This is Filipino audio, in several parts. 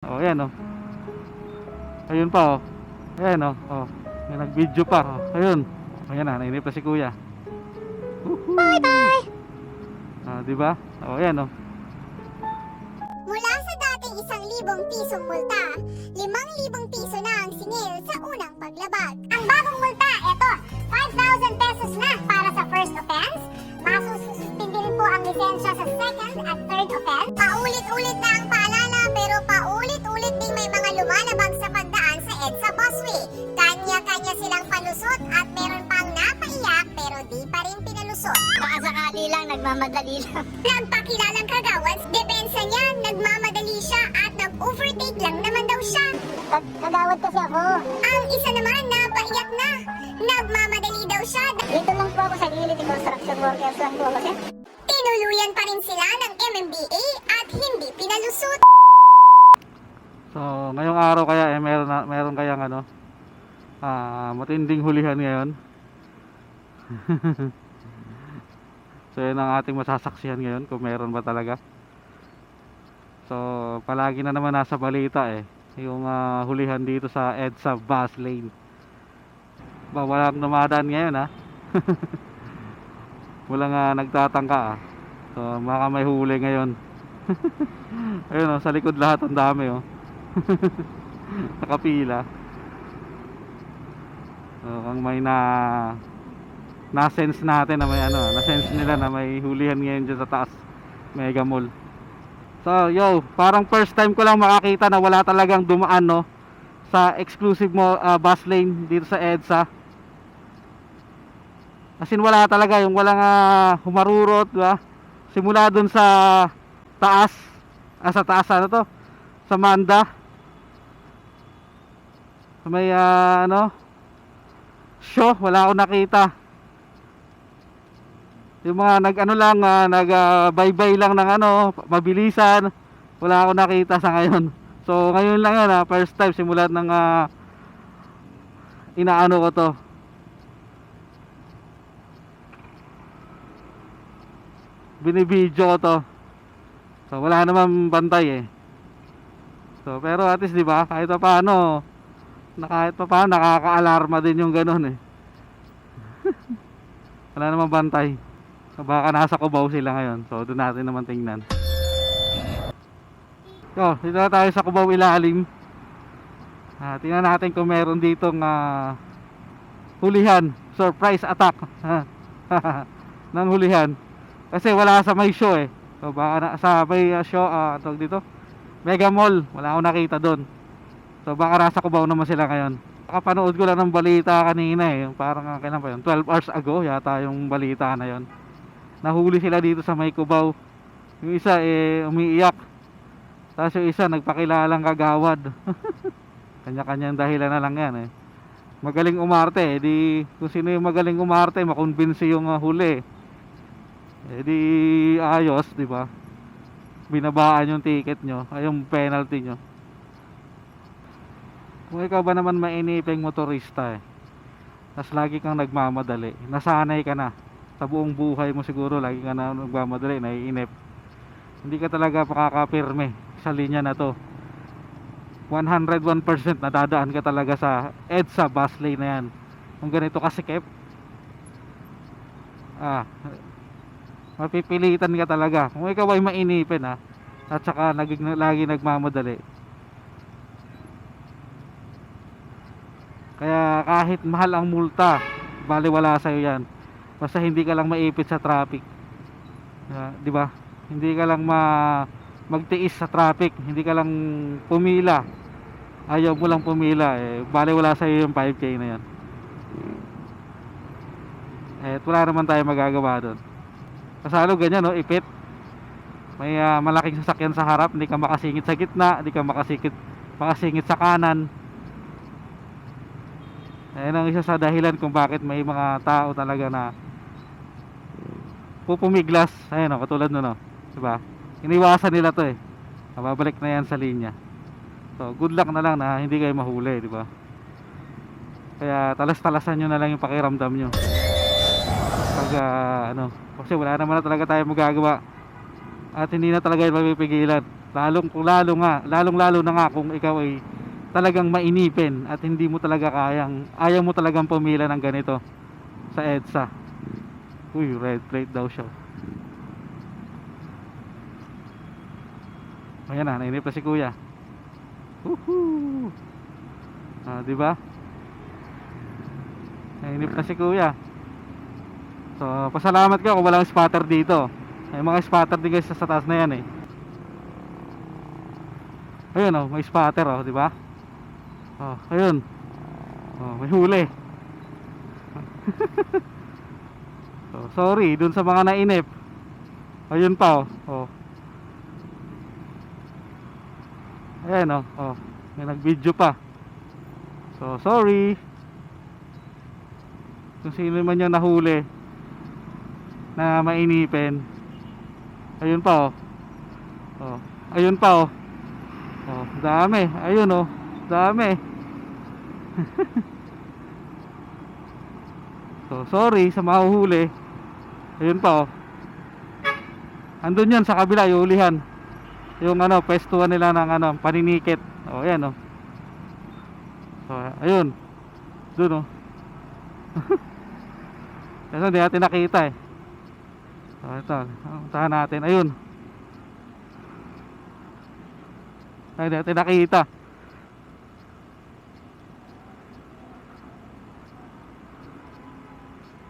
Oh, ayan oh. Ayun pa oh. Ayan oh. Oh. May nag-video pa. Oh. Ayun. Ayan na, nainip na si Kuya. Bye bye. Ah, di ba? Oh, ayan oh. Mula sa dating isang libong pisong multa, limang libong piso na ang singil sa unang paglabag. Ang bagong multa, eto, 5,000 pesos na para sa first offense. Masususpindi rin po ang lisensya sa second at third offense. Paulit-ulit na ang lang, nagmamadali lang. Nagpakilalang kagawad, depensa niya, nagmamadali siya at nag-overtake lang naman daw siya. Kag- Kagawad kasi ako. Ang isa naman napaiyak na, nagmamadali daw siya. Dito lang po ako sa gilid, construction workers lang po ako. Sir. Tinuluyan pa rin sila ng MMDA at hindi pinalusot. So, ngayong araw kaya eh meron na, meron kayang ano ah matinding hulihan ngayon. so, yun ang ating masasaksihan ngayon kung meron ba talaga. So, palagi na naman nasa balita eh yung ah, hulihan dito sa EDSA bus lane. Ba, walang dumadaan ngayon ha. walang ah, nagtatangka ah. So, baka may huli ngayon. Ayun oh, sa likod lahat ang dami oh. Nakapila. So, ang may na na-sense natin na may ano, na-sense nila na may hulihan ngayon dyan sa taas. Mega Mall. So, yo, parang first time ko lang makakita na wala talagang dumaan, no? Sa exclusive mo ah, bus lane dito sa EDSA. As in, wala talaga yung walang ah, humarurot, ba? Simula dun sa taas, ah, sa taas ano to? Sa Manda. May ah, ano? Show, wala akong nakita. Yung mga nag ano lang, ah, nag ah, bye-bye lang ng ano, mabilisan. Wala akong nakita sa ngayon. So ngayon lang yan, ah, first time simulat ng ah, inaano ko to. Binibidyo ko to. So wala naman bantay eh. So pero at least 'di ba, kahit pa paano na kahit pa paano nakaka-alarma din yung ganun eh. wala naman bantay. So, baka nasa Cubao sila ngayon. So doon natin naman tingnan. So, dito na tayo sa Cubao ilalim. Ah, tingnan natin kung meron ditong ah, hulihan, surprise attack. ng hulihan. Kasi wala sa may show eh. So baka na, sa may ah, show, ah, tawag dito, Mega Mall, wala akong nakita doon. So baka nasa Cubao naman sila ngayon. Kapanood ko lang ng balita kanina eh, parang kailan pa yun, 12 hours ago yata yung balita na yon. Nahuli sila dito sa may Cubao. Yung isa eh umiiyak. Tapos yung isa nagpakilalang kagawad. Kanya-kanyang dahilan na lang yan eh. Magaling umarte eh, di kung sino yung magaling umarte, makonvince yung ah, huli. Eh di ayos, di ba? Binabaan yung ticket nyo, ay yung penalty nyo. Kung ikaw ba naman mainipeng motorista eh. Tapos lagi kang nagmamadali. Nasanay ka na. Sa buong buhay mo siguro lagi ka na nagmamadali, naiinip. Hindi ka talaga makakapirme sa linya na to. 101% nadadaan ka talaga sa EDSA bus lane na yan. Kung ganito kasikip. Ah, mapipilitan ka talaga. Kung ikaw ay mainipin ha, at saka naging, lagi nagmamadali. Kaya kahit mahal ang multa, baliwala sa'yo yan. Basta hindi ka lang maipit sa traffic. Ah, di ba? Hindi ka lang ma magtiis sa traffic, hindi ka lang pumila. Ayaw mo lang pumila, eh, baliwala sa'yo yung 5K na yan. Eh, wala naman tayo magagawa doon. Kasalo ganyan, no? Ipit. May ah, malaking sasakyan sa harap, hindi ka makasingit sa gitna, hindi ka makasingit, makasingit sa kanan. Ayan ang isa sa dahilan kung bakit may mga tao talaga na pupumiglas. Ayan o, katulad nun o. Diba? Iniwasan nila to eh. Mababalik na yan sa linya. So, good luck na lang na hindi kayo mahuli, di ba? Kaya talas-talasan nyo na lang yung pakiramdam nyo. Pag ah, ano, kasi wala naman na talaga tayo magagawa. At hindi na talaga yung mapipigilan. lalong kung lalo nga lalong lalo na nga kung ikaw ay talagang mainipin at hindi mo talaga kayang ayaw mo talagang pumila ng ganito sa EDSA uy red plate daw siya. Ayan na nainip na si kuya. Woohoo! ah, di ba? Nainip na si kuya. So pasalamat ka kung walang spotter dito. May mga spotter din guys sa taas na yan eh. Ayun oh may spotter oh di ba? Oh ayun. Oh may huli so, sorry dun sa mga nainip. Ayun pa oh. Oh. Ayan oh. Oh may nag video pa. So sorry. Kung sino man yung nahuli na mainipin. Ayun pa oh. Oh ayun pa oh. Oh dami. Ayun oh. Dami so sorry sa mahuhuli. Ayun pa oh. Andun yan sa kabila yung ulihan yung ano pwestuhan nila ng ano paninikit. Oh ayan oh. So ayun. Dun oh. Kasi hindi natin nakita eh. So ito puntahan natin. Ayun. Ay hindi natin nakita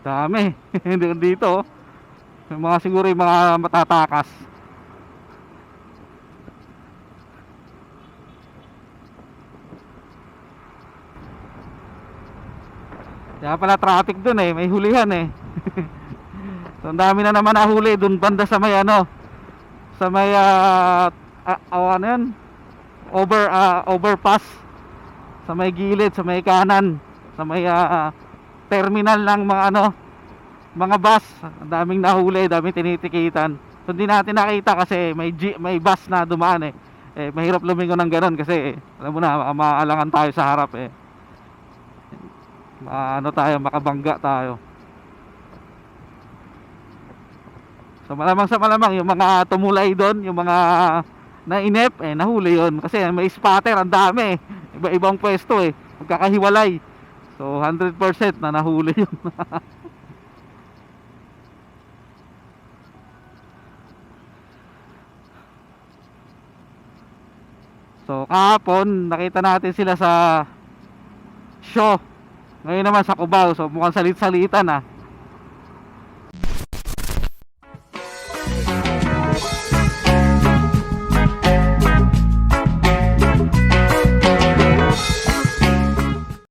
dami dito oh. Mga siguro yung mga matatakas Kaya pala traffic dun eh, may hulihan eh. so, ang dami na naman nahuli dun banda sa may ano, sa may ah, ah, ano yun? Over, ah, overpass. Sa may gilid, sa may kanan, sa may ah, terminal ng mga ano, mga bus. Daming nahuli, daming tinitikitan. So, hindi natin nakita kasi may, G, may bus na dumaan eh. Eh, mahirap lumingon ng ganun kasi eh, alam mo na, maalangan tayo sa harap eh ano tayo makabangga tayo so malamang sa malamang yung mga tumulay doon yung mga nainip eh nahuli yon kasi may spotter ang dami iba ibang pwesto eh magkakahiwalay so 100% na nahuli yun so kahapon nakita natin sila sa show ngayon naman sa Cubao, so mukhang salit-salitan ah.